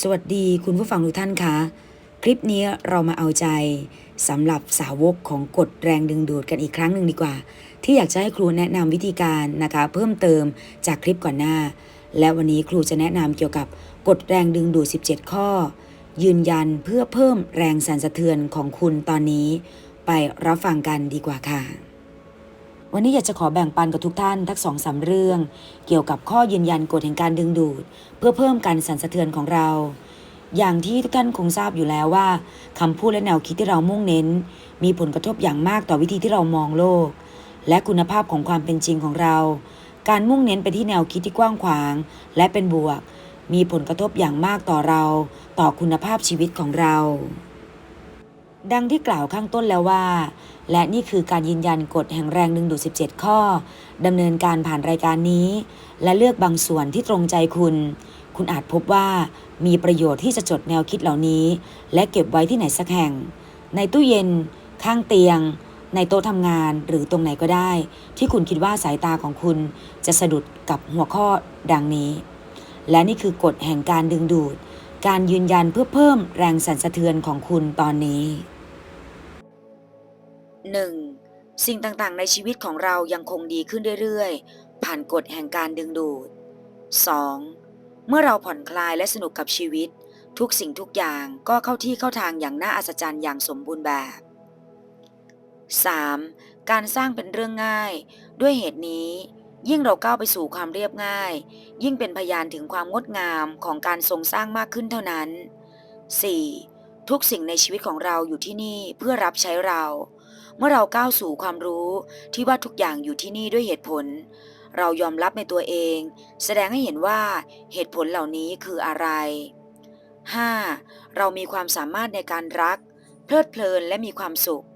สวัสดีคุณผู้ฟังทุกท่านคะ คลิปนี้เรามาเอาใจสำหรับสาวกของกฎแรงดึงดูดกันอีกครั้งหนึ่งดีกว่า ที่อยากจะให้ครูแนะนำวิธีการนะคะ เพิ่มเติมจากคลิปก่อนหน้า และวันนี้ครูจะแนะนำเกี่ยวกับกฎแรงดึงดูด 17 ข้อ ยืนยันเพื่อเพิ่มแรงสั่นสะเทือนของคุณตอนนี้ ไปรับฟังกันดีกว่าค่ะ วันนี้อยากจะขอแบ่งปันกับทุกท่านทักสองสามเรื่อง เกี่ยวกับข้อยืนยันกฎแห่งการดึงดูด เพื่อเพิ่มการสั่นสะเทือนของเรา อย่างที่ทุกท่านคงทราบอยู่แล้วว่าคำพูดและแนวคิดที่เรามุ่งเน้น มีผลกระทบอย่างมากต่อวิธีที่เรามองโลก และคุณภาพของความเป็นจริงของเรา การมุ่งเน้นไปที่แนวคิดที่กว้างขวาง และเป็นบวก มีผลกระทบอย่างมากต่อเรา ต่อคุณภาพชีวิตของเรา ดังที่กล่าวข้างต้นแล้วว่า และนี่คือการยืนยันกฎแห่งแรงดึงดูด 17 ข้อดำเนินการผ่านรายการนี้ และเลือกบางส่วนที่ตรงใจคุณ คุณอาจพบว่ามีประโยชน์ที่จะจดแนวคิดเหล่านี้ และเก็บไว้ที่ไหนสักแห่ง ในตู้เย็น ข้างเตียง ในโต๊ะทำงานหรือตรงไหนก็ได้ ที่คุณคิดว่าสายตาของคุณจะสะดุดกับหัวข้อดังนี้ และนี่คือกฎแห่งการดึงดูดการยืนยันเพื่อเพิ่มแรงสั่นสะเทือนของคุณตอนนี้ 1. สิ่งต่างๆ ในชีวิตของเรายังคงดีขึ้นเรื่อยๆ ผ่านกฎแห่งการดึงดูด 2. เมื่อเราผ่อนคลายและสนุกกับชีวิต ทุกสิ่งทุกอย่างก็เข้าที่เข้าทางอย่างน่าอัศจรรย์อย่างสมบูรณ์แบบ 3. การสร้างเป็นเรื่องง่าย ด้วยเหตุนี้ ยิ่งเราก้าวไปสู่ความเรียบง่าย ยิ่งเป็นพยานถึงความงดงามของการทรงสร้างมากขึ้นเท่านั้น 4. ทุกสิ่งในชีวิตของเราอยู่ที่นี่เพื่อรับใช้เรา เมื่อเราก้าวสู่ความรู้ที่ว่าทุกอย่างอยู่ที่นี่ด้วยเหตุผล เรายอมรับในตัวเอง แสดงให้เห็นว่าเหตุผลเหล่านี้คืออะไร 5. เรามีความสามารถในการรัก เพลิดเพลินและมีความสุข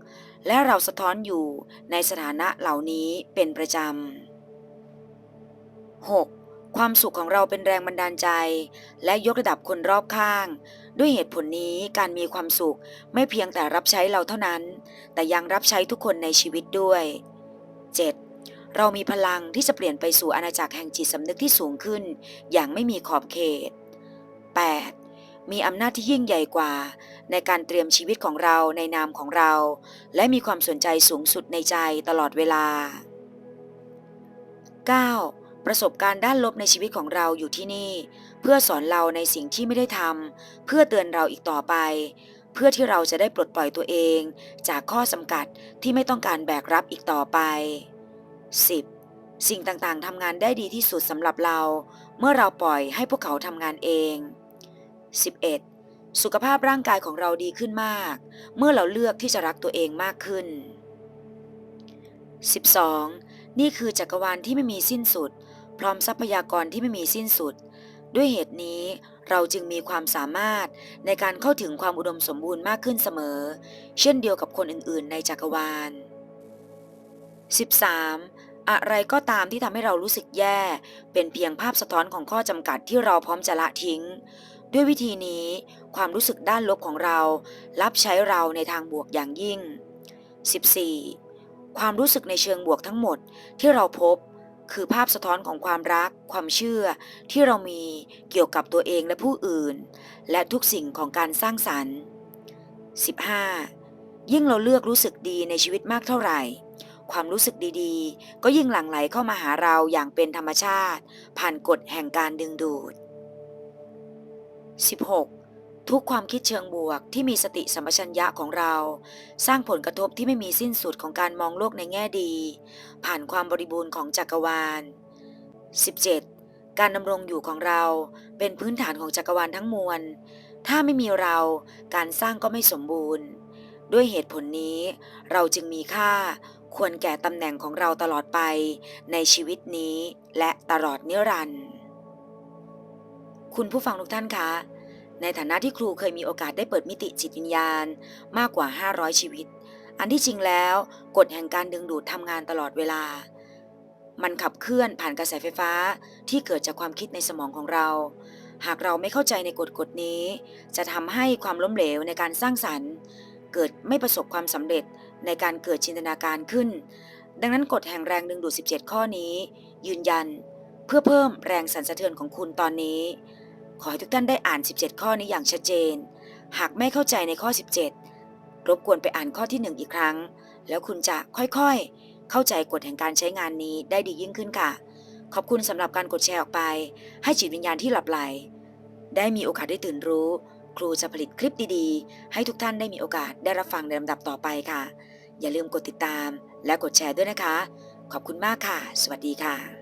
และเราสะท้อนอยู่ในสถานะเหล่านี้เป็นประจำ 6. ความสุขของเราเป็นแรงบันดาลใจ และยกระดับคนรอบข้าง ด้วยเหตุผลนี้การมีความสุขไม่เพียงแต่รับใช้เราเท่านั้น แต่ยังรับใช้ทุกคนในชีวิตด้วย 7. เรามีพลังที่จะเปลี่ยนไปสู่อาณาจักรแห่งจิตสำนึกที่สูงขึ้น อย่างไม่มีขอบเขต 8. มีอำนาจที่ยิ่งใหญ่กว่า ในการเตรียมชีวิตของเราในนามของเรา และมีความสนใจสูงสุดในใจตลอดเวลา 9. ประสบการณ์ด้านลบในชีวิตของเราอยู่ที่นี่ เพื่อสอนเราในสิ่งที่ไม่ได้ทำเพื่อเตือนเราอีกต่อไป เพื่อที่เราจะได้ปลดปล่อยตัวเอง จากข้อจำกัดที่ไม่ต้องการแบกรับอีกต่อไป 10. สิ่งต่างๆทำงานได้ดีที่สุดสำหรับเรา เมื่อเราปล่อยให้พวกเขาทำงานเอง 11. สุขภาพร่างกายของเราดีขึ้นมาก เมื่อเราเลือกที่จะรักตัวเองมากขึ้น 12. นี่คือจักรวาลที่ไม่มีสิ้นสุด พร้อมทรัพยากรที่ไม่มีสิ้นสุด ด้วยเหตุนี้เราจึงมีความสามารถในการเข้าถึงความอุดมสมบูรณ์มากขึ้นเสมอ เช่นเดียวกับคนอื่นๆ ในจักรวาล 13. อะไรก็ตามที่ทำให้เรารู้สึกแย่ เป็นเพียงภาพสะท้อนของข้อจำกัดที่เราพร้อมจะละทิ้ง ด้วยวิธีนี้ ความรู้สึกด้านลบของเรา รับใช้เราในทางบวกอย่างยิ่ง 14. ความรู้สึกในเชิงบวกทั้งหมดที่เราพบ คือภาพสะท้อนของความรัก ความเชื่อ ที่เรามีเกี่ยวกับตัวเองและผู้อื่น และทุกสิ่งของการสร้างสรรค์ 15. ยิ่งเราเลือกรู้สึกดีในชีวิตมากเท่าไหร่ ความรู้สึกดีๆ ก็ยิ่งหลั่งไหลเข้ามาหาเราอย่างเป็นธรรมชาติ ผ่านกฎแห่งการดึงดูด 16. ทุกความคิดเชิงบวกที่มีสติสัมปชัญญะของเรา สร้างผลกระทบที่ไม่มีสิ้นสุดของการมองโลกในแง่ดี ผ่านความบริบูรณ์ของจักรวาล 17. การดำรงอยู่ของเราเป็นพื้นฐานของจักรวาลทั้งมวล ถ้าไม่มีเราการสร้างก็ไม่สมบูรณ์ ด้วยเหตุผลนี้ เราจึงมีค่าควรแก่ตำแหน่งของเราตลอดไป ในชีวิตนี้และตลอดนิรันดร์คุณผู้ฟังทุกท่านคะ ในฐานะที่ครูเคยมีโอกาสได้เปิดมิติจิตวิญญาณ มากกว่า 500 ชีวิต อันที่จริงแล้วกฎแห่งการดึงดูดทำงานตลอดเวลา มันขับเคลื่อนผ่านกระแสไฟฟ้าที่เกิดจากความคิดในสมองของเรา หากเราไม่เข้าใจในกฎกฎนี้ จะทำให้ความล้มเหลวในการสร้างสรรค์ เกิดไม่ประสบความสำเร็จในการเกิดจินตนาการขึ้น ดังนั้นกฎแห่งแรงดึงดูด 17 ข้อนี้ ยืนยัน เพื่อเพิ่มแรงสั่นสะเทือนของคุณตอนนี้ ขอให้ทุกท่านได้อ่าน 17 ข้อนี้อย่างชัดเจน หากไม่เข้าใจในข้อ 17 รบกวนไปอ่านข้อที่ 1 อีกครั้ง แล้วคุณจะค่อยๆ เข้าใจกฎแห่งการใช้งานนี้ได้ดียิ่งขึ้นค่ะ ขอบคุณสำหรับการกดแชร์ออกไป ให้จิตวิญญาณที่หลับไหล ได้มีโอกาสได้ตื่นรู้ ครูจะผลิตคลิปดีๆ ให้ทุกท่านได้มีโอกาสได้รับฟังในลำดับต่อไปค่ะ อย่าลืมกดติดตามและกดแชร์ด้วยนะคะ ขอบคุณมากค่ะ สวัสดีค่ะ